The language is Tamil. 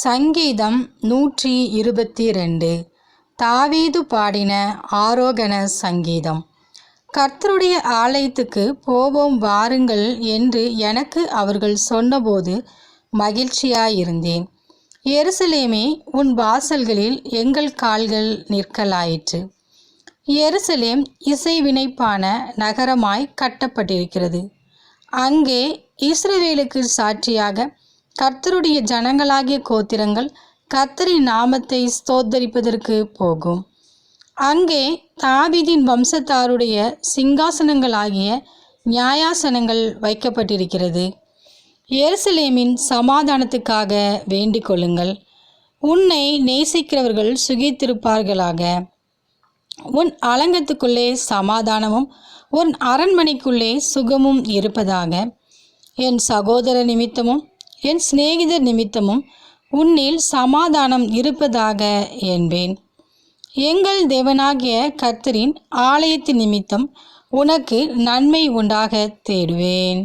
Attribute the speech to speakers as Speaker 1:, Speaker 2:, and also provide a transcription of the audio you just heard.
Speaker 1: சங்கீதம் நூற்றி இருபத்தி ரெண்டு தாவீது பாடின ஆரோகண சங்கீதம். கர்த்தருடைய ஆலயத்துக்கு போவோம் வாருங்கள் என்று எனக்கு அவர்கள் சொன்னபோது மகிழ்ச்சியாயிருந்தேன். எருசலேமே உன் வாசல்களில் எங்கள் கால்கள் நிற்கலாயிற்று. எருசலேம் இசைவினைப்பான நகரமாய் கட்டப்பட்டிருக்கிறது. அங்கே இஸ்ரவேலுக்கு சாட்சியாக கர்த்தருடைய ஜனங்களாகிய கோத்திரங்கள் கர்த்தரின் நாமத்தை ஸ்தோத்தரிப்பதற்கு போகும். அங்கே தாவீதின் வம்சத்தாருடைய சிங்காசனங்களாகிய நியாயாசனங்கள் வைக்கப்பட்டிருக்கிறது. எருசலேமின் சமாதானத்துக்காக வேண்டிக் கொள்ளுங்கள். உன்னை நேசிக்கிறவர்கள் சுகித்திருப்பார்களாக. உன் அலங்கத்துக்குள்ளே சமாதானமும் உன் அரண்மனைக்குள்ளே சுகமும் இருப்பதாக. என் சகோதர நிமித்தமும் என் சிநேகிதர் நிமித்தமும் உன்னில் சமாதானம் இருப்பதாக என்பேன். எங்கள் தேவனாகிய கர்த்தரின் ஆலயத்தின் நிமித்தம் உனக்கு நன்மை உண்டாக தேடுவேன்.